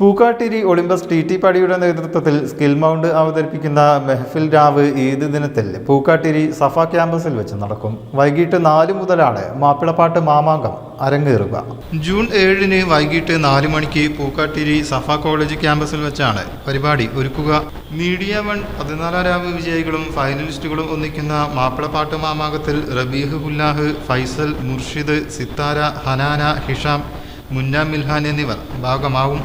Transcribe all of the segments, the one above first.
Pookkattiri Olympus T T പടിയുടെ നേതൃത്വത്തിൽ skill mount അവതരിപ്പിക്കുന്ന മെഹഫിൽ രാവ് ഈദ് ദിനത്തിൽ പൂക്കാട്ടിരി സഫ ക്യാമ്പസിൽ വെച്ച് നടക്കും. വൈകിട്ട് നാല് മുതലാണ് മാപ്പിളപ്പാട്ട് മാമാങ്കം അരങ്ങേറുക. ജൂൺ ഏഴിന് വൈകിട്ട് നാല് മണിക്ക് പൂക്കാട്ടിരി സഫ കോളേജ് ക്യാമ്പസിൽ വെച്ചാണ് പരിപാടി ഒരുക്കുക. മീഡിയ വൺ പതിനാലാം രാവ് വിജയികളും ഫൈനലിസ്റ്റുകളും ഒന്നിക്കുന്ന മാപ്പിളപ്പാട്ട് മാമാങ്കത്തിൽ റബീഹ് ഹുല്ലാഹ് ഫൈസൽ മുർഷിദ് സിത്താര ഹനാന ഹിഷാം മുന്ന മിൽഹാൻ എന്നിവർ ഭാഗമാവും.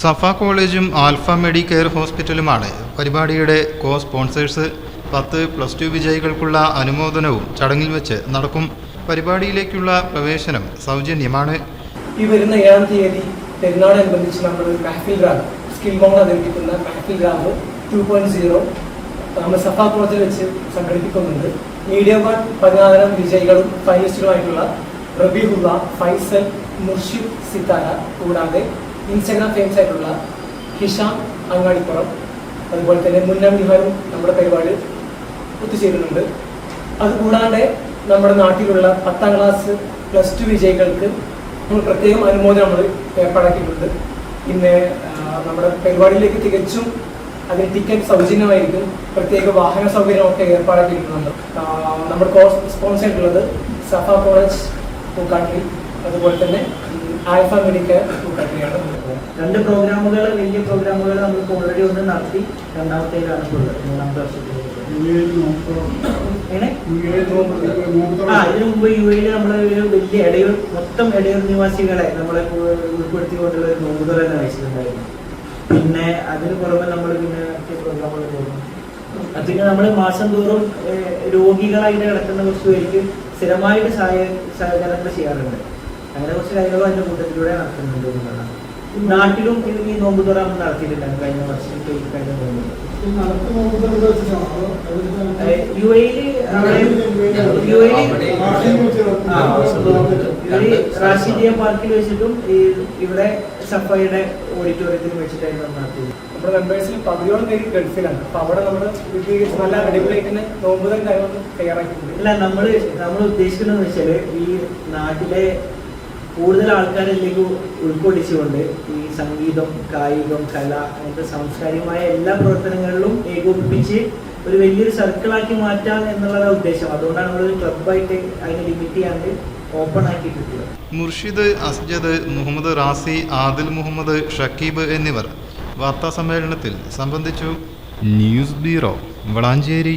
സഫ കോളേജും ആൽഫ മെഡി കെയർ ഹോസ്പിറ്റലുമാണ്. പരിപാടിയുടെ കോ സ്പോൺസേഴ്സ് പത്ത് പ്ലസ് ടു വിജയികൾക്കുള്ള അനുമോദനവും ചടങ്ങിൽ വെച്ച് നടക്കും. പരിപാടിയിലേക്കുള്ള പ്രവേശനം സൗജന്യമാണ്. ഈ വരുന്ന ഏഴാം തീയതി പെരുന്നാളനുബന്ധിച്ച് നമ്മൾ മെഹഫിൽ റാബ് സ്കിൽ ബോണ്ട് അവതരിപ്പിക്കുന്ന Mehfil Raab two point zero നമ്മൾ സഫ കോളേജിൽ വെച്ച് സംഘടിപ്പിക്കുന്നുണ്ട്. മീഡിയ വൺ പതിനായിരം വിജയികളും ഫൈനലിസ്റ്റുകളുമായിട്ടുള്ള റബീഹുള്ള ഫൈസൽ മുർഷിദ് സിത്താര കൂടാതെ ഇൻസ്റ്റഗ്രാം ഫേമസ് ആയിട്ടുള്ള ഹിഷാം അങ്ങാടിപ്പുറം അതുപോലെ തന്നെ മുന്നം നിഹാരും നമ്മുടെ പരിപാടി ഒത്തുചേരുന്നുണ്ട്. അതുകൂടാതെ നമ്മുടെ നാട്ടിലുള്ള പത്താം ക്ലാസ് പ്ലസ് ടു വിജയികൾക്ക് നമ്മൾ പ്രത്യേകം അനുമോദനം നമ്മൾ ഏർപ്പാടാക്കിയിട്ടുണ്ട്. ഇന്ന് നമ്മുടെ പരിപാടിയിലേക്ക് തികച്ചും അതിന് ടിക്കറ്റ് സൗജന്യമായിരിക്കും. പ്രത്യേക വാഹന സൗകര്യമൊക്കെ ഏർപ്പാടാക്കിയിട്ടുണ്ട്. നമ്മുടെ കോ സ്പോൺസർ ആയിട്ടുള്ളത് സഫ കോളേജ് പൂക്കാട്ടി അതുപോലെ തന്നെ ആൽഫ മെഡിക്കൽ പൂക്കാട്ടിയാണ് രണ്ട് പ്രോഗ്രാമുകൾ വലിയ പ്രോഗ്രാമുകൾ നമുക്ക് ഓൾറെഡി ഒന്ന് നടത്തി. രണ്ടാമത്തേലാണ് ഇപ്പോൾ ഉള്ളത്. മൂന്നാമത്തെ വർഷത്തിൽ മുമ്പ് യു എയിൽ നമ്മളെ ഒരു വലിയ ഇടയൂർ മൊത്തം ഇടയൂർ നിവാസികളെ നമ്മളെ ഉൾപ്പെടുത്തിക്കൊണ്ടുള്ള ഒരു നോമ്പുകൾ തന്നെ വെച്ചിട്ടുണ്ടായിരുന്നു. പിന്നെ അതിന് പുറമെ നമ്മൾ പിന്നെ പ്രോഗ്രാമുകൾ പോകുന്നു. പിന്നെ നമ്മൾ മാസം തോറും രോഗികളായിട്ട് കിടക്കുന്ന കുറച്ച് പേർക്ക് സ്ഥിരമായിട്ട് സഹായ സഹകരണങ്ങൾ ചെയ്യാറുണ്ട്. അങ്ങനെ കുറച്ച് കാര്യങ്ങളും അതിന്റെ കൂട്ടത്തിലൂടെ നടത്തുന്നുണ്ട് എന്നുള്ളതാണ്. നാട്ടിലും ഈ നോമ്പ് തുറ നടത്തിയിട്ടുണ്ടായിരുന്നു കഴിഞ്ഞ വർഷം കഴിഞ്ഞ നോമ്പ് യു എയിൽ യു എയിൽ റാഷിദിയ പാർക്കിൽ വെച്ചിട്ടും ഈ ഇവിടെ സഫയുടെ ഓഡിറ്റോറിയത്തിൽ വെച്ചിട്ടായിരുന്നു നടത്തിയത്. നമ്മുടെ മെമ്പേഴ്സിൽ പകുതിയോളം പേര് ഗൾഫിലാണ്. അപ്പൊ അവിടെ നമ്മൾ വിപുലീകരിച്ച് നല്ല അടിപൊളിയായിട്ട് നോമ്പുതൽ കാര്യങ്ങൾ തയ്യാറാക്കിയിട്ടുണ്ട്. അല്ല നമ്മൾ നമ്മൾ ഉദ്ദേശിക്കുന്നത് വെച്ചാൽ ഈ നാട്ടിലെ കൂടുതൽ ആൾക്കാരിലേക്ക് ഉൾക്കൊള്ളിച്ചുകൊണ്ട് ഈ സംഗീതം കായികം കല അങ്ങനത്തെ സാംസ്കാരികമായ എല്ലാ പ്രവർത്തനങ്ങളിലും ഏകോപിപ്പിച്ച് ഒരു വലിയൊരു സർക്കിളാക്കി മാറ്റാം എന്നുള്ളതാണ് ഉദ്ദേശം. അതുകൊണ്ടാണ് നമ്മൾ ക്ലബായിട്ട് അതിനെ ലിമിറ്റ് ചെയ്യാണ്ട് ഓപ്പൺ ആക്കി കിട്ടിയത്. മുർഷിദ് അസ്ജദ് മുഹമ്മദ് റാസി ആദിൽ മുഹമ്മദ് ഷക്കീബ് എന്നിവർ വാർത്താ സമ്മേളനത്തിൽ സംബന്ധിച്ചു. News bureau Valanchery.